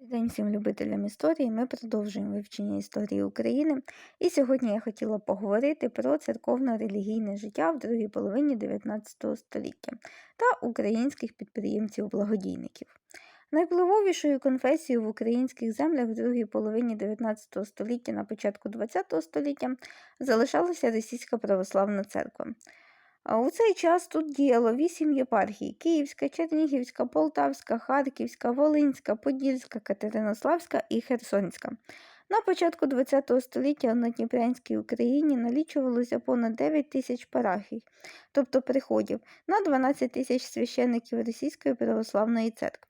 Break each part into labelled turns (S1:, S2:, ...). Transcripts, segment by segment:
S1: День всім любителям історії. Ми продовжуємо вивчення історії України. І сьогодні я хотіла поговорити про церковно-релігійне життя в другій половині 19 століття та українських підприємців-благодійників. Найвпливовішою конфесією в українських землях в другій половині 19 століття на початку ХХ століття залишалася Російська православна церква. А У цей час тут діяло вісім єпархій: Київська, Чернігівська, Полтавська, Харківська, Волинська, Подільська, Катеринославська і Херсонська. На початку ХХ століття на Дніпрянській Україні налічувалося понад 9 тисяч парафій, тобто приходів, на 12 тисяч священників Російської православної церкви.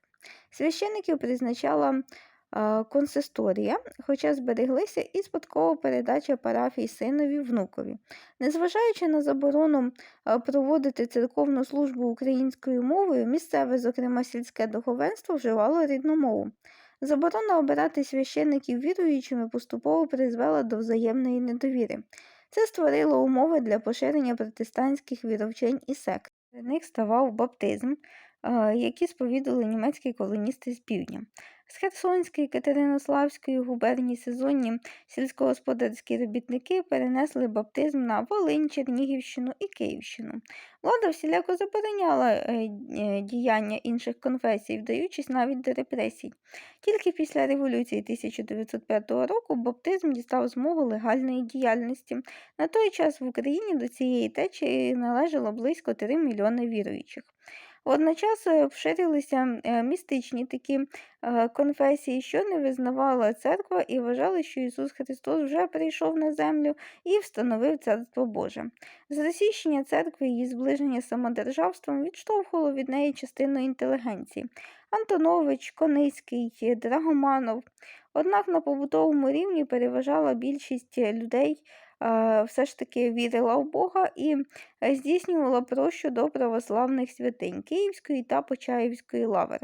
S1: Священників призначала консисторія, хоча збереглися і спадкова передача парафій синові внукові. Незважаючи на заборону проводити церковну службу українською мовою, місцеве, зокрема сільське духовенство, вживало рідну мову. Заборона обирати священників віруючими поступово призвела до взаємної недовіри. Це створило умови для поширення протестантських віровчень і сект. Серед них ставав баптизм, які сповідали німецькі колоністи з півдня. З Херсонської Катеринославської губернії сезонні сільськогосподарські робітники перенесли баптизм на Волинь, Чернігівщину і Київщину. Влада всіляко забороняла е, е, діяння інших конфесій, вдаючись навіть до репресій. Тільки після революції 1905 року баптизм дістав змогу легальної діяльності. На той час в Україні до цієї течії належало близько 3 мільйони віруючих. Водночас поширилися е, містичні такі е, конфесії, що не визнавала церква і вважали, що Ісус Христос вже прийшов на землю і встановив Царство Боже. Зросійщення церкви і її зближення самодержавством відштовхувало від неї частину інтелігенції. Антонович, Коницький, Драгоманов. Однак на побутовому рівні переважала більшість людей все ж таки вірила в Бога і е, здійснювала прощу до православних святинь Київської та Почаївської лаври.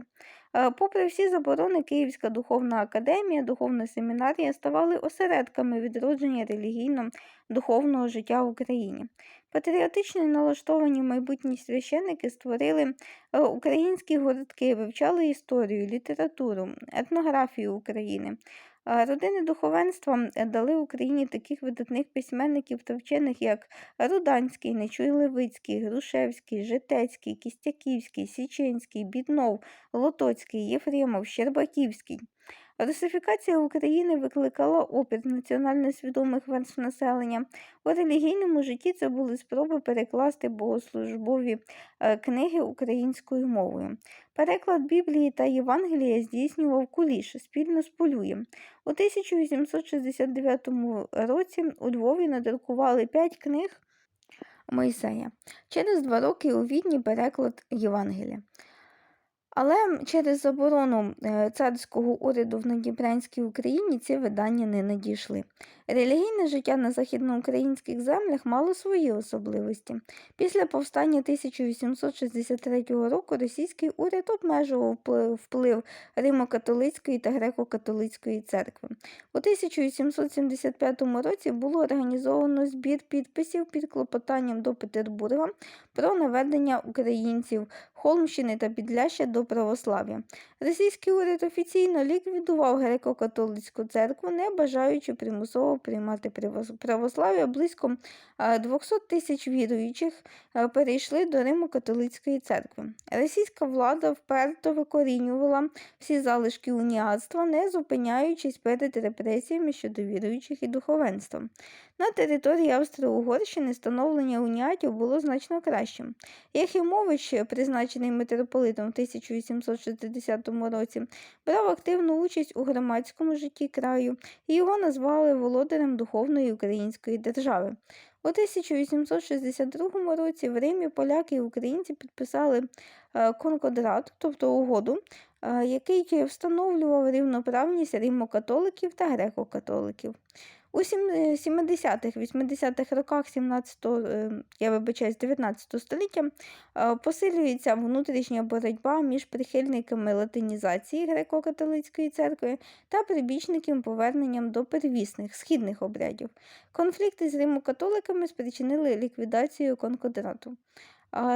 S1: Е, попри всі заборони, Київська духовна академія, духовна семінарія ставали осередками відродження релігійно-духовного життя в Україні. Патріотично налаштовані майбутні священники створили е, українські городки, вивчали історію, літературу, етнографію України. Родини духовенства дали Україні таких видатних письменників та вчених, як Руданський, Нечуй Левицький, Грушевський, Житецький, Кістяківський, Січенський, Біднов, Лотоцький, Єфремов, Щербаківський. Русифікація України викликала опір національно свідомих верств населення. У релігійному житті це були спроби перекласти богослужбові е, книги українською мовою. Переклад Біблії та Євангелія здійснював Куліш спільно з Полюєм. У 1869 році у Львові надрукували п'ять книг Мойсея. Через два роки у Відні переклад Євангелія. Але через заборону е, царського уряду в Надніпрянській Україні ці видання не надійшли. Релігійне життя на західноукраїнських землях мало свої особливості. Після повстання 1863 року російський уряд обмежував вплив Римо-католицької та греко-католицької церкви. У 1875 році було організовано збір підписів під клопотанням до Петербурга про наведення українців Холмщини та Підляща до православ'я. Російський уряд офіційно ліквідував греко-католицьку церкву, не бажаючи примусово приймати православ'я. Близько 200 тисяч віруючих перейшли до Римо-католицької церкви. Російська влада вперто викорінювала всі залишки уніатства, не зупиняючись перед репресіями щодо віруючих і духовенства. На території Австро-Угорщини становлення уніатів було значно кращим. Єхімович, призначений митрополитом в 1860 році, брав активну участь у громадському житті краю і його назвали володарем духовної української держави. У 1862 році в Римі поляки і українці підписали е, конкодрат, тобто угоду, е, який встановлював рівноправність римокатоликів та греко-католиків. У 70-х, 80-х роках 17 е, я вибачаюсь, 19 століття е, посилюється внутрішня боротьба між прихильниками латинізації греко-католицької церкви та прибічниками поверненням до первісних східних обрядів. Конфлікти з римокатоликами спричинили ліквідацію конкодрату.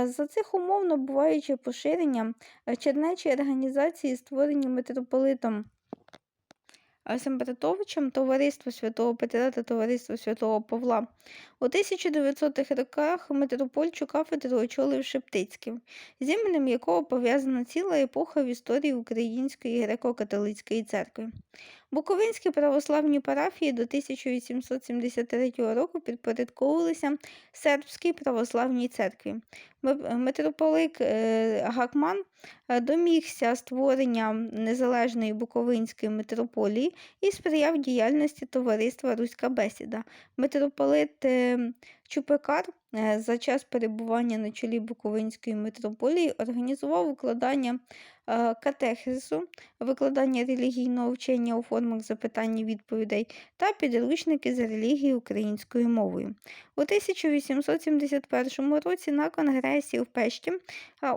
S1: За цих умов набуваючи поширення е, чернечі організації, створені митрополитом Сембратовичем, Товариство Святого Петра та Товариство Святого Павла. У 1900-х роках митрополчу кафедру очолив Шептицький, з іменем якого пов'язана ціла епоха в історії Української греко-католицької церкви. Буковинські православні парафії до 1873 року підпорядковувалися сербській православній церкві. Митрополит е, Гакман е, домігся створення незалежної Буковинської митрополії і сприяв діяльності товариства Руська Бесіда. Митрополит е, Чупекар за час перебування на чолі Буковинської митрополії організував укладання катехезу, викладання релігійного вчення у формах запитань і відповідей та підручники з релігії українською мовою. У 1871 році на конгресі в Пешті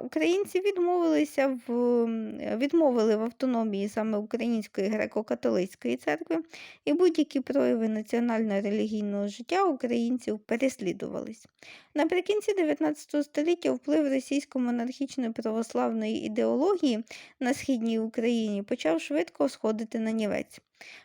S1: українці відмовилися в, відмовили в автономії саме Української греко-католицької церкви, і будь-які прояви національно-релігійного життя українців переслідувались. Наприкінці 19 століття вплив російсько-монархічної православної ідеології на східній Україні почав швидко сходити на нівець.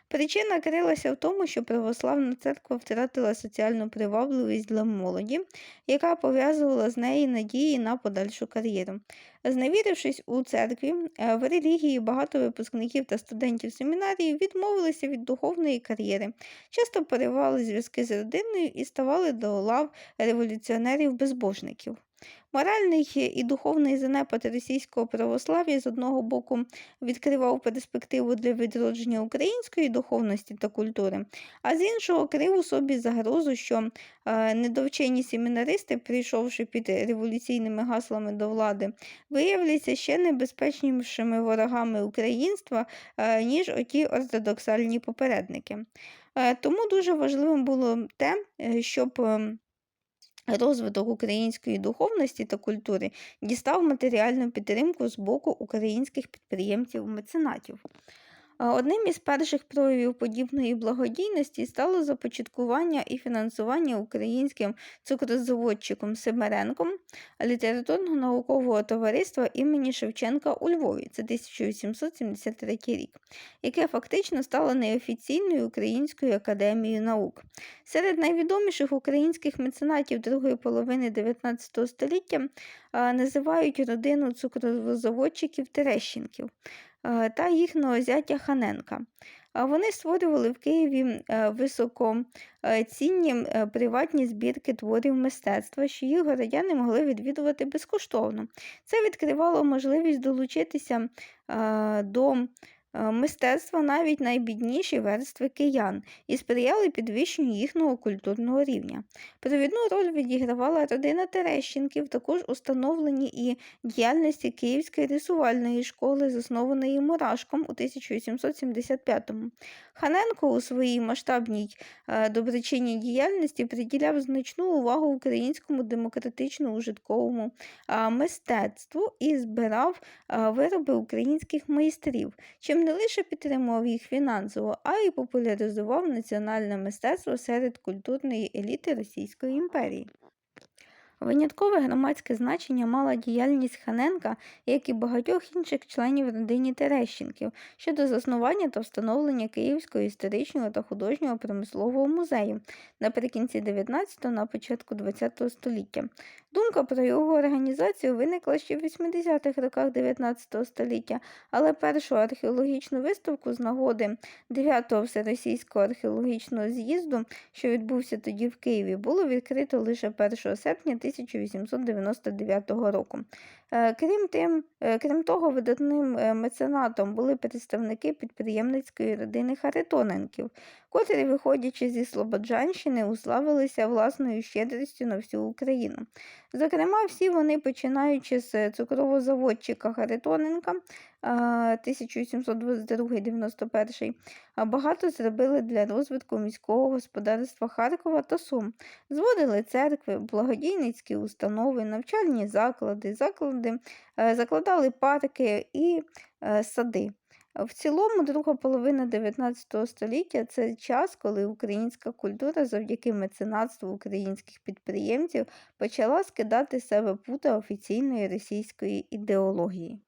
S1: Причина крилася в тому, що православна церква втратила соціальну привабливість для молоді, яка пов'язувала з неї надії на подальшу кар'єру. Зневірившись у церкві, е, в релігії багато випускників та студентів семінарії відмовилися від духовної кар'єри, часто поривали зв'язки з родиною і ставали до лав революціонерів-безбожників. Моральний і духовний занепад російського православ'я з одного боку відкривав перспективу для відродження української духовності та культури, а з іншого крив у собі загрозу, що е, недовчені семінаристи, прийшовши під революційними гаслами до влади, виявляться ще небезпечнішими ворогами українства, е, ніж оті ортодоксальні попередники. Е, тому дуже важливим було те, щоб ем, Розвиток української духовності та культури дістав матеріальну підтримку з боку українських підприємців-меценатів. Одним із перших проявів подібної благодійності стало започаткування і фінансування українським цукрозаводчиком Семеренком літературно-наукового товариства імені Шевченка у Львові, це 1873 рік, яке фактично стало неофіційною Українською академією наук. Серед найвідоміших українських меценатів другої половини 19 століття називають родину цукрозаводчиків Терещенків. Е, та їхнього зятя Ханенка. Вони створювали в Києві е, високоцінні е, приватні збірки творів мистецтва, що їх городяни могли відвідувати безкоштовно. Це відкривало можливість долучитися до мистецтва навіть найбідніші верстви киян і сприяли підвищенню їхнього культурного рівня. Провідну роль відігравала родина Терещенків, також установлені і діяльності Київської рисувальної школи, заснованої Мурашком у 1875-му. Ханенко у своїй масштабній е, доброчинній діяльності приділяв значну увагу українському демократично-ужитковому мистецтву і збирав вироби українських майстрів. чим не лише підтримував їх фінансово, а й популяризував національне мистецтво серед культурної еліти Російської імперії. Виняткове громадське значення мала діяльність Ханенка, як і багатьох інших членів родині Терещенків щодо заснування та встановлення Київського історичного та художнього промислового музею наприкінці 19-го на початку ХХ століття. Думка про його організацію виникла ще в 80-х роках 19 століття, але першу археологічну виставку з нагоди 9-го всеросійського археологічного з'їзду, що відбувся тоді в Києві, було відкрито лише 1 серпня 1899 року. Е, крім тим, е, крім того, видатним е, меценатом були представники підприємницької родини Харитоненків, котрі, виходячи зі Слободжанщини, уславилися власною щедрістю на всю Україну. Зокрема, всі вони, починаючи з цукровозаводчика Харитоненка 1722-91, багато зробили для розвитку міського господарства Харкова та Сум, зводили церкви, благодійницькі установи, навчальні заклади, заклади, е, закладали парки і е, сади. В цілому, друга половина 19 століття це час, коли українська культура завдяки меценатству українських підприємців почала скидати себе пута офіційної російської ідеології.